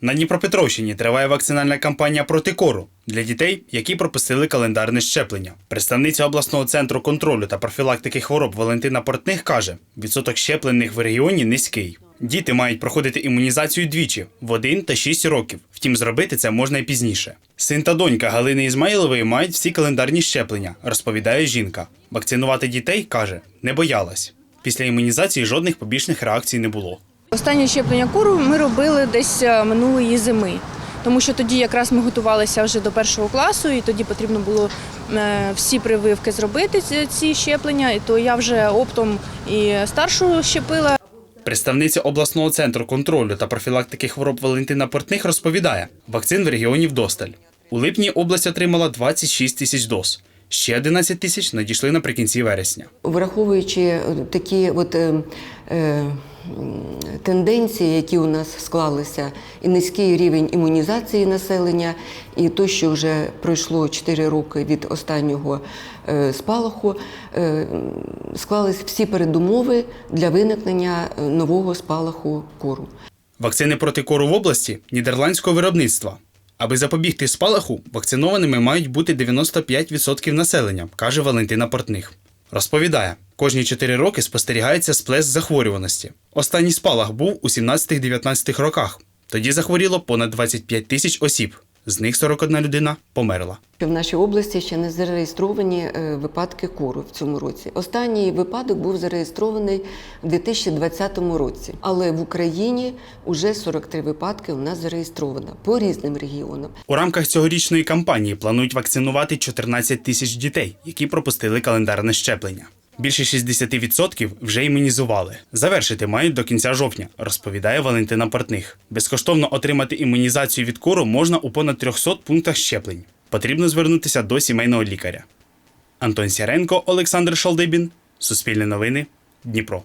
На Дніпропетровщині триває вакцинальна кампанія проти кору для дітей, які пропустили календарне щеплення. Представниця обласного центру контролю та профілактики хвороб Валентина Портних каже: відсоток щеплених в регіоні низький. Діти мають проходити імунізацію двічі в 1 та 6 років. Втім, зробити це можна і пізніше. Син та донька Галини Ізмаїлової мають всі календарні щеплення, розповідає жінка. Вакцинувати дітей каже, не боялась. Після імунізації жодних побічних реакцій не було. Останнє щеплення куру ми робили десь е, минулої зими, тому що тоді якраз ми готувалися вже до першого класу, і тоді потрібно було е, всі прививки зробити ці- щеплення. І то я вже оптом і старшу щепила. Представниця обласного центру контролю та профілактики хвороб Валентина Портних розповідає: вакцин в регіоні вдосталь. У липні область отримала 26 тисяч доз. Ще 11 тисяч надійшли наприкінці вересня. Враховуючи такі от, е, е, тенденції, які у нас склалися, і низький рівень імунізації населення, і то, що вже пройшло 4 роки від останнього е, спалаху, е, склались всі передумови для виникнення е, нового спалаху кору. Вакцини проти кору в області нідерландського виробництва. Аби запобігти спалаху, вакцинованими мають бути 95% населення, каже Валентина Портних. Розповідає, кожні 4 роки спостерігається сплеск захворюваності. Останній спалах був у 17-19 роках. Тоді захворіло понад 25 тисяч осіб. З них 41 людина померла. В нашій області ще не зареєстровані е, випадки кору в цьому році. Останній випадок був зареєстрований в 2020 році, але в Україні вже 43 випадки у нас зареєстровано по різним регіонам. У рамках цьогорічної кампанії планують вакцинувати 14 тисяч дітей, які пропустили календарне щеплення. Більше 60% вже імунізували. Завершити мають до кінця жовтня, розповідає Валентина Портних. Безкоштовно отримати імунізацію від кору можна у понад 300 пунктах щеплень. Потрібно звернутися до сімейного лікаря. Антон Сяренко, Олександр Шалдибін. Суспільне новини. Дніпро.